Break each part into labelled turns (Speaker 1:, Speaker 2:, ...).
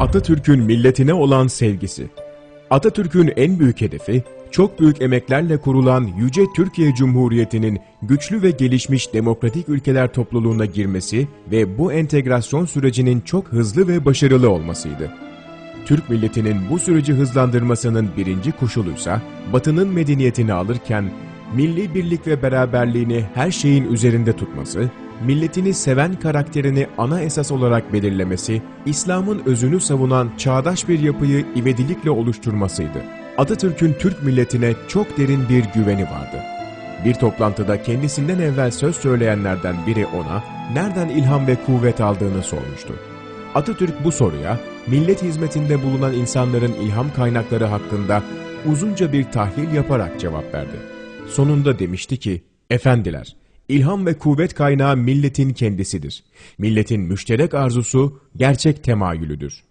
Speaker 1: Atatürk'ün milletine olan sevgisi. Atatürk'ün en büyük hedefi, çok büyük emeklerle kurulan Yüce Türkiye Cumhuriyeti'nin güçlü ve gelişmiş demokratik ülkeler topluluğuna girmesi ve bu entegrasyon sürecinin çok hızlı ve başarılı olmasıydı. Türk milletinin bu süreci hızlandırmasının birinci koşuluysa, Batı'nın medeniyetini alırken, milli birlik ve beraberliğini her şeyin üzerinde tutması, milletini seven karakterini ana esas olarak belirlemesi, İslam'ın özünü savunan çağdaş bir yapıyı ivedilikle oluşturmasıydı. Atatürk'ün Türk milletine çok derin bir güveni vardı. Bir toplantıda kendisinden evvel söz söyleyenlerden biri ona nereden ilham ve kuvvet aldığını sormuştu. Atatürk bu soruya millet hizmetinde bulunan insanların ilham kaynakları hakkında uzunca bir tahlil yaparak cevap verdi. Sonunda demişti ki, Efendiler, ilham ve kuvvet kaynağı milletin kendisidir. Milletin müşterek arzusu gerçek temayülüdür.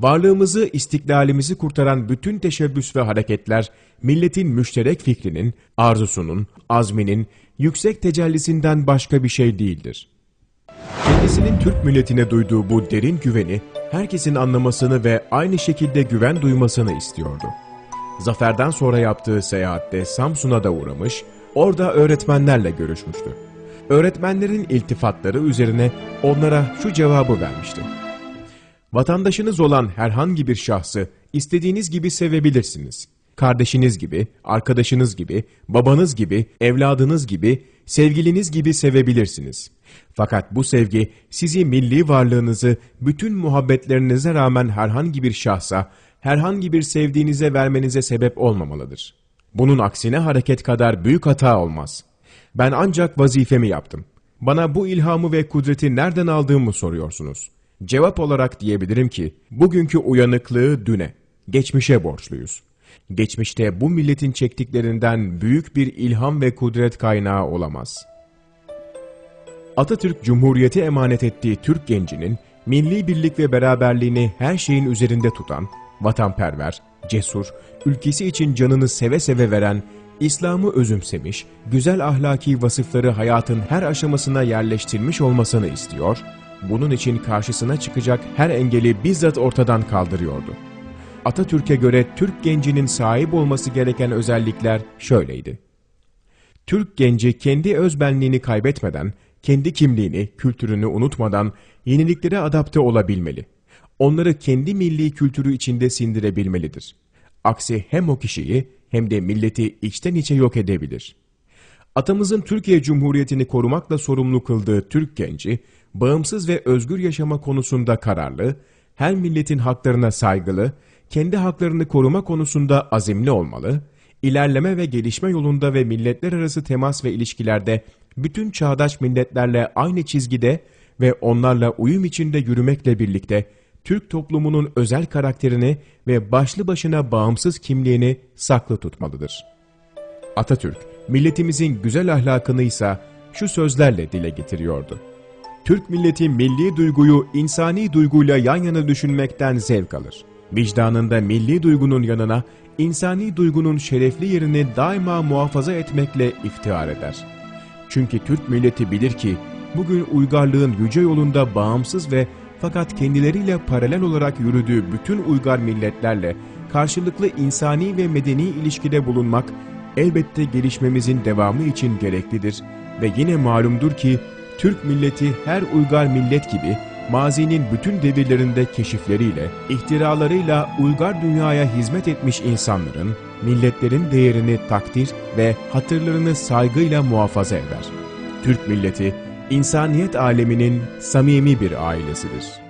Speaker 1: Varlığımızı, istiklalimizi kurtaran bütün teşebbüs ve hareketler, milletin müşterek fikrinin, arzusunun, azminin, yüksek tecellisinden başka bir şey değildir. Kendisinin Türk milletine duyduğu bu derin güveni, herkesin anlamasını ve aynı şekilde güven duymasını istiyordu. Zaferden sonra yaptığı seyahatte Samsun'a da uğramış, orada öğretmenlerle görüşmüştü. Öğretmenlerin iltifatları üzerine onlara şu cevabı vermişti. Vatandaşınız olan herhangi bir şahsı istediğiniz gibi sevebilirsiniz. Kardeşiniz gibi, arkadaşınız gibi, babanız gibi, evladınız gibi, sevgiliniz gibi sevebilirsiniz. Fakat bu sevgi sizi milli varlığınızı bütün muhabbetlerinize rağmen herhangi bir şahsa, herhangi bir sevdiğinize vermenize sebep olmamalıdır. Bunun aksine hareket kadar büyük hata olmaz. Ben ancak vazifemi yaptım. Bana bu ilhamı ve kudreti nereden aldığımı soruyorsunuz. Cevap olarak diyebilirim ki, bugünkü uyanıklığı düne, geçmişe borçluyuz. Geçmişte bu milletin çektiklerinden büyük bir ilham ve kudret kaynağı olamaz. Atatürk Cumhuriyeti emanet ettiği Türk gencinin milli birlik ve beraberliğini her şeyin üzerinde tutan, vatanperver, cesur, ülkesi için canını seve seve veren, İslam'ı özümsemiş, güzel ahlaki vasıfları hayatın her aşamasına yerleştirmiş olmasını istiyor, bunun için karşısına çıkacak her engeli bizzat ortadan kaldırıyordu. Atatürk'e göre Türk gencinin sahip olması gereken özellikler şöyleydi. Türk genci kendi özbenliğini kaybetmeden, kendi kimliğini, kültürünü unutmadan yeniliklere adapte olabilmeli. Onları kendi milli kültürü içinde sindirebilmelidir. Aksi hem o kişiyi hem de milleti içten içe yok edebilir. Atamızın Türkiye Cumhuriyeti'ni korumakla sorumlu kıldığı Türk genci, bağımsız ve özgür yaşama konusunda kararlı, her milletin haklarına saygılı, kendi haklarını koruma konusunda azimli olmalı, ilerleme ve gelişme yolunda ve milletler arası temas ve ilişkilerde bütün çağdaş milletlerle aynı çizgide ve onlarla uyum içinde yürümekle birlikte Türk toplumunun özel karakterini ve başlı başına bağımsız kimliğini saklı tutmalıdır. Atatürk, milletimizin güzel ahlakını ise şu sözlerle dile getiriyordu. Türk milleti milli duyguyu insani duyguyla yan yana düşünmekten zevk alır. Vicdanında milli duygunun yanına insani duygunun şerefli yerini daima muhafaza etmekle iftihar eder. Çünkü Türk milleti bilir ki bugün uygarlığın yüce yolunda bağımsız ve fakat kendileriyle paralel olarak yürüdüğü bütün uygar milletlerle karşılıklı insani ve medeni ilişkide bulunmak elbette gelişmemizin devamı için gereklidir ve yine malumdur ki Türk milleti her uygar millet gibi mazinin bütün devirlerinde keşifleriyle, ihtiralarıyla uygar dünyaya hizmet etmiş insanların, milletlerin değerini takdir ve hatırlarını saygıyla muhafaza eder. Türk milleti, insaniyet aleminin samimi bir ailesidir.